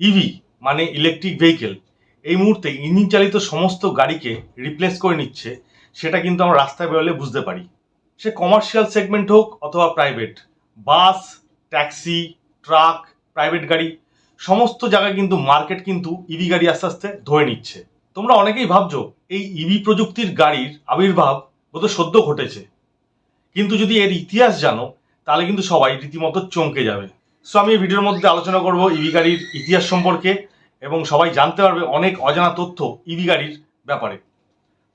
EV মানে electric vehicle এই মুহূর্তে ইঞ্জিন চালিত সমস্ত গাড়িকে রিপ্লেস করে নিচ্ছে, সেটা কিন্তু আমরা রাস্তায় বেরোলে বুঝতে পারি। সে কমার্শিয়াল সেগমেন্ট হোক অথবা private bus taxi truck private গাড়ি, সমস্ত জায়গায় কিন্তু মার্কেট কিন্তু ইভি গাড়ি আস্তে আস্তে ধরে নিচ্ছে। তোমরা অনেকেই ভাবছ, এই ইভি প্রযুক্তির গাড়ির আবির্ভাব বোধ সদ্য ঘটেছে। কিন্তু যদি এর ইতিহাস জানো, তাহলে কিন্তু সবাই রীতিমতো চমকে যাবে। সো আমি ভিডিওর মধ্যে আলোচনা করব ইভি গাড়ির ইতিহাস সম্পর্কে এবং সবাই জানতে পারবে অনেক অজানা তথ্য ইভি গাড়ির ব্যাপারে।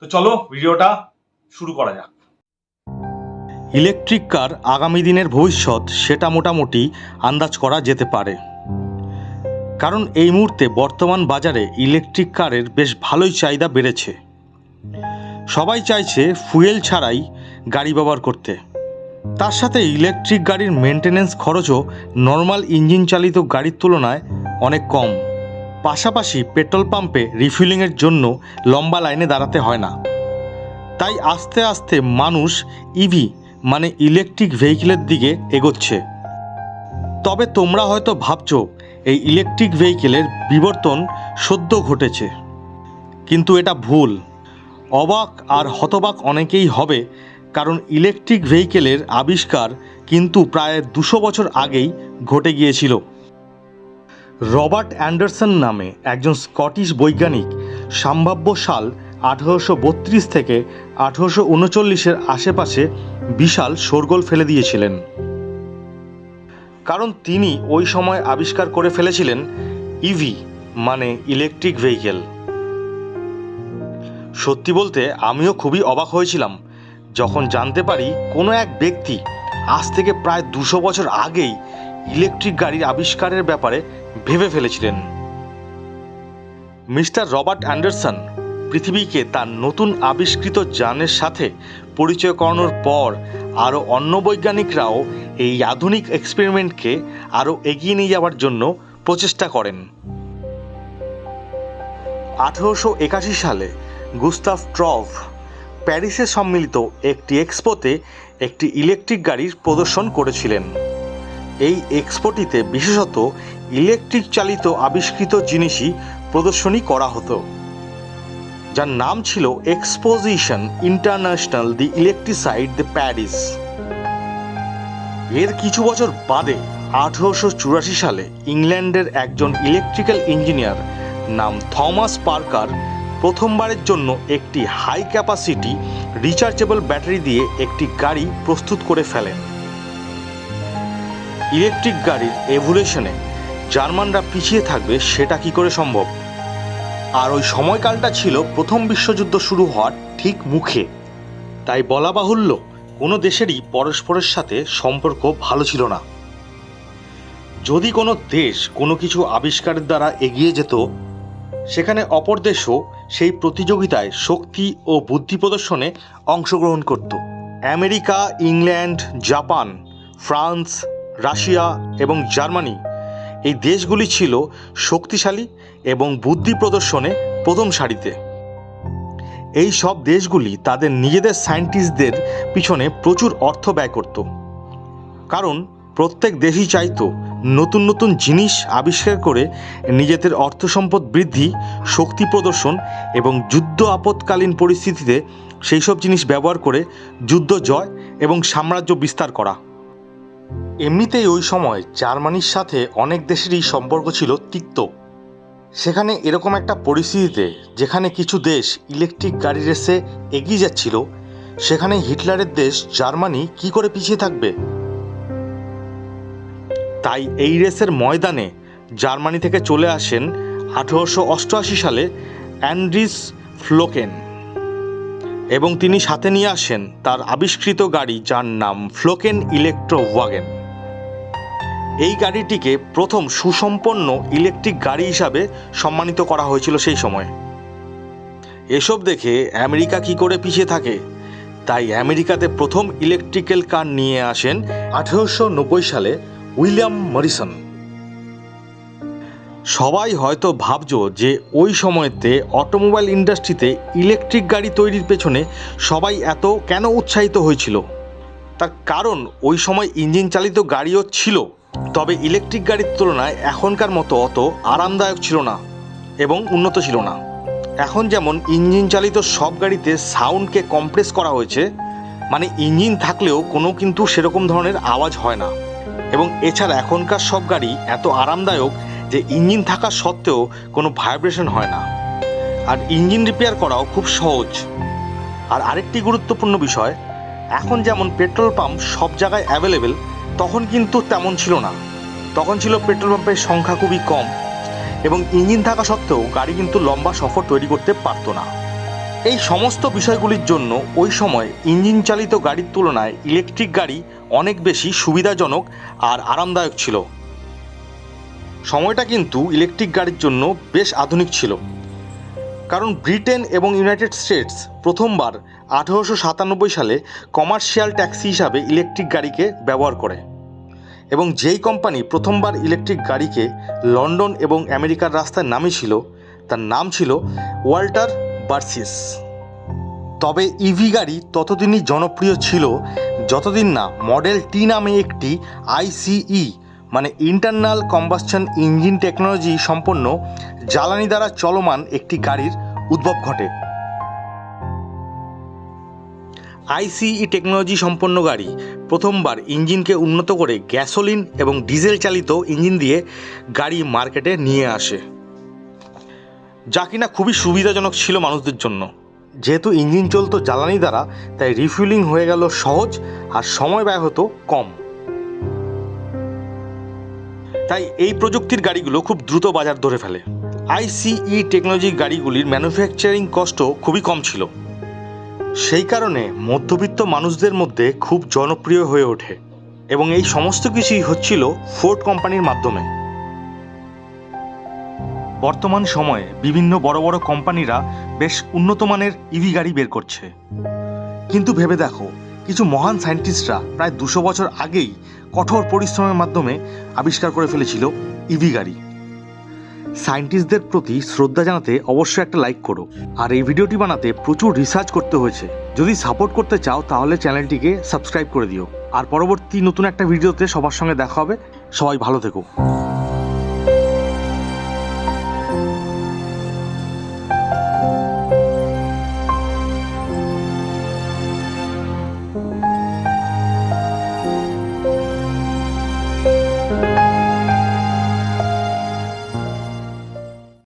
তো চলো ভিডিওটা শুরু করা যাক। ইলেকট্রিক কার আগামী দিনের ভবিষ্যৎ সেটা মোটামুটি আন্দাজ করা যেতে পারে। কারণ এই মুহূর্তে বর্তমান বাজারে ইলেকট্রিক কারের বেশ ভালোই চাহিদা বেড়েছে। সবাই চাইছে ফুয়েল ছাড়াই গাড়ি ব্যবহার করতে। তার সাথে ইলেকট্রিক গাড়ির মেনটেনেন্স খরচও নর্মাল ইঞ্জিন চালিত গাড়ির তুলনায় অনেক কম। পাশাপাশি পেট্রোল পাম্পে রিফিলিংয়ের জন্য লম্বা লাইনে দাঁড়াতে হয় না। তাই আস্তে আস্তে মানুষ ইভি মানে ইলেকট্রিক ভেহিকেলের দিকে এগোচ্ছে। তবে তোমরা হয়তো ভাবছ, এই ইলেকট্রিক ভেহিকেলের বিবর্তন সদ্য ঘটেছে। কিন্তু এটা ভুল। অবাক আর হতবাক অনেকেই হবে কারণ ইলেকট্রিক ভেহিকেলের আবিষ্কার কিন্তু প্রায় দুশো বছর আগেই ঘটে গিয়েছিল। রবার্ট অ্যান্ডারসন নামে একজন স্কটিশ বৈজ্ঞানিক সম্ভাব্য সাল আঠারোশো বত্রিশ থেকে আঠেরোশো উনচল্লিশের আশেপাশে বিশাল শোরগোল ফেলে দিয়েছিলেন। কারণ তিনি ওই সময় আবিষ্কার করে ফেলেছিলেন ইভি মানে ইলেকট্রিক ভেহিকেল। সত্যি বলতে আমিও খুবই অবাক হয়েছিলাম যখন জানতে পারি কোনো এক ব্যক্তি আজ থেকে প্রায় দুশো বছর আগেই ইলেকট্রিক গাড়ির আবিষ্কারের ব্যাপারে ভেবে ফেলেছিলেন। মিস্টার রবার্ট অ্যান্ডারসন পৃথিবীকে তার নতুন আবিষ্কৃত যানের সাথে পরিচয় করানোর পর আরও অন্য বৈজ্ঞানিকরাও এই আধুনিক এক্সপেরিমেন্টকে আরও এগিয়ে নিয়ে যাওয়ার জন্য প্রচেষ্টা করেন। আঠেরোশো একাশি সালে গুস্তাফ ট্রভ প্যারিসে সম্মিলিত একটি এক্সপোতে একটি ইলেকট্রিক গাড়ির প্রদর্শন করেছিলেন। এই এক্সপোটিতে বিশেষত ইলেকট্রিক চালিত আবিষ্কৃত জিনিসই প্রদর্শনী করা হতো, যার নাম ছিল exposition international the ইলেকট্রিসাইড the Paris এর কিছু বছর বাদে আঠেরোশো চুরাশি সালে ইংল্যান্ডের একজন ইলেকট্রিক্যাল ইঞ্জিনিয়ার নাম থমাস পার্কার প্রথমবারের জন্য একটি হাই ক্যাপাসিটি রিচার্জেবল ব্যাটারি দিয়ে একটি গাড়ি প্রস্তুত করে ফেলেন। ইলেকট্রিক গাড়ির এভুলেশনে জার্মানরা পিছিয়ে থাকবে, সেটা কি করে সম্ভব? আর ওই সময়কালটা ছিল প্রথম বিশ্বযুদ্ধ শুরু হওয়ার ঠিক মুখে। তাই বলা বাহুল্য, কোনো দেশেরই পরস্পরের সাথে সম্পর্ক ভালো ছিল না। যদি কোনো দেশ কোনো কিছু আবিষ্কারের দ্বারা এগিয়ে যেত, সেখানে অপর দেশও সেই প্রতিযোগিতায় শক্তি ও বুদ্ধি প্রদর্শনে অংশগ্রহণ করত। America, England, Japan, France, Russia এবং জার্মানি এই দেশগুলি ছিল শক্তিশালী এবং বুদ্ধি প্রদর্শনে প্রথম সারিতে। এই সব দেশগুলি তাদের নিজেদের সায়েন্টিস্টদের পিছনে প্রচুর অর্থ ব্যয় করত। কারণ প্রত্যেক দেশই চাইতো নতুন নতুন জিনিস আবিষ্কার করে নিজেদের অর্থ সম্পদ বৃদ্ধি, শক্তি প্রদর্শন এবং যুদ্ধ আপৎকালীন পরিস্থিতিতে সেই সব জিনিস ব্যবহার করে যুদ্ধ জয় এবং সাম্রাজ্য বিস্তার করা। এমনিতেই ওই সময় জার্মানির সাথে অনেক দেশেরই সম্পর্ক ছিল তিক্ত। সেখানে এরকম একটা পরিস্থিতিতে যেখানে কিছু দেশ ইলেকট্রিক গাড়ি রেসে এগিয়ে যাচ্ছিল, সেখানে হিটলারের দেশ জার্মানি কি করে পিছিয়ে থাকবে? তাই এই রেসের ময়দানে জার্মানি থেকে চলে আসেন আঠেরোশো অষ্টআশি সালে অ্যান্ড্রিস ফ্লোকেন। এবং তিনি সাথে নিয়ে আসেন তার আবিষ্কৃত গাড়ি যার নাম ফ্লোকেন ইলেকট্রো ওয়াগেন এই গাড়িটিকে প্রথম সুসম্পন্ন ইলেকট্রিক গাড়ি হিসাবে সম্মানিত করা হয়েছিল সেই সময়। এসব দেখে আমেরিকা কি করে পিছিয়ে থাকে? তাই আমেরিকাতে প্রথম ইলেকট্রিক্যাল কার নিয়ে আসেন আঠেরোশো নব্বই সালে উইলিয়াম মরিসন। সবাই হয়তো ভাবছ যে ওই সময়তে অটোমোবাইল ইন্ডাস্ট্রিতে ইলেকট্রিক গাড়ি তৈরির পেছনে সবাই এত কেন উৎসাহিত হয়েছিল? তার কারণ ওই সময় ইঞ্জিন চালিত গাড়িও ছিল, তবে ইলেকট্রিক গাড়ির তুলনায় এখনকার মতো অত আরামদায়ক ছিল না এবং উন্নত ছিল না। এখন যেমন ইঞ্জিন চালিত সব গাড়িতে সাউন্ডকে কম্প্রেস করা হয়েছে মানে ইঞ্জিন থাকলেও কোনো কিন্তু সেরকম ধরনের আওয়াজ হয় না। এবং এছাড়া এখনকার সব গাড়ি এত আরামদায়ক যে ইঞ্জিন থাকা সত্ত্বেও কোনো ভাইব্রেশন হয় না। আর ইঞ্জিন রিপেয়ার করাও খুব সহজ। আর আরেকটি গুরুত্বপূর্ণ বিষয়, এখন যেমন পেট্রোল পাম্প সব জায়গায় অ্যাভেলেবেল, তখন কিন্তু তেমন ছিল না। তখন ছিল পেট্রোল পাম্পের সংখ্যা খুবই কম এবং ইঞ্জিন থাকা সত্ত্বেও গাড়ি কিন্তু লম্বা সফর তৈরি করতে পারতো না। এই সমস্ত বিষয়গুলির জন্য ওই সময় ইঞ্জিন চালিত গাড়ির তুলনায় ইলেকট্রিক গাড়ি অনেক বেশি সুবিধাজনক আর আরামদায়ক ছিল। সময়টা কিন্তু ইলেকট্রিক গাড়ির জন্য বেশ আধুনিক ছিল। কারণ ব্রিটেন এবং ইউনাইটেড স্টেটস প্রথমবার আঠেরোশো সাতানব্বই সালে কমার্শিয়াল ট্যাক্সি হিসাবে ইলেকট্রিক গাড়িকে ব্যবহার করে এবং যেই কোম্পানি প্রথমবার ইলেকট্রিক গাড়িকে লন্ডন এবং আমেরিকার রাস্তায় নামিয়েছিল তার নাম ছিল ওয়াল্টার বার্সিস। তবে ইভি গাড়ি ততদিনই জনপ্রিয় ছিল, যতদিন না মডেল টি নামে একটি আইসিই মানে ইন্টারনাল কম্বাসশন ইঞ্জিন টেকনোলজি সম্পন্ন জ্বালানি দ্বারা চলমান একটি গাড়ির উদ্ভব ঘটে। আইসিই টেকনোলজি সম্পন্ন গাড়ি প্রথমবার ইঞ্জিনকে উন্নত করে গ্যাসোলিন এবং ডিজেল চালিত ইঞ্জিন দিয়ে গাড়ি মার্কেটে নিয়ে আসে। যা কিনা খুবই সুবিধাজনক ছিল মানুষদের জন্য। যেহেতু ইঞ্জিন চলতো জ্বালানি দ্বারা, তাই রিফুয়েলিং হয়ে গেল সহজ আর সময় ব্যয় হতো কম। তাই এই প্রযুক্তির গাড়িগুলো খুব দ্রুত বাজার ধরে ফেলে। আইসিই টেকনোলজি গাড়িগুলির ম্যানুফ্যাকচারিং কষ্ট খুবই কম ছিল। সেই কারণে মধ্যবিত্ত মানুষদের মধ্যে খুব জনপ্রিয় হয়ে ওঠে। এবং এই সমস্ত কিছুই হচ্ছিল ফোর্ড কোম্পানির মাধ্যমে। বর্তমান সময়ে বিভিন্ন বড় বড় কোম্পানিরা বেশ উন্নত মানের ইভি গাড়ি বের করছে। কিন্তু ভেবে দেখো, কিছু মহান সায়েন্টিস্টরা প্রায় দুশো বছর আগেই কঠোর পরিশ্রমের মাধ্যমে আবিষ্কার করে ফেলেছিল ইভি গাড়ি। সায়েন্টিস্টদের প্রতি শ্রদ্ধা জানাতে অবশ্যই একটা লাইক করো। আর এই ভিডিওটি বানাতে প্রচুর রিসার্চ করতে হয়েছে। যদি সাপোর্ট করতে চাও, তাহলে চ্যানেলটিকে সাবস্ক্রাইব করে দিও। আর পরবর্তী নতুন একটা ভিডিওতে সবার সঙ্গে দেখা হবে। সবাই ভালো থেকো।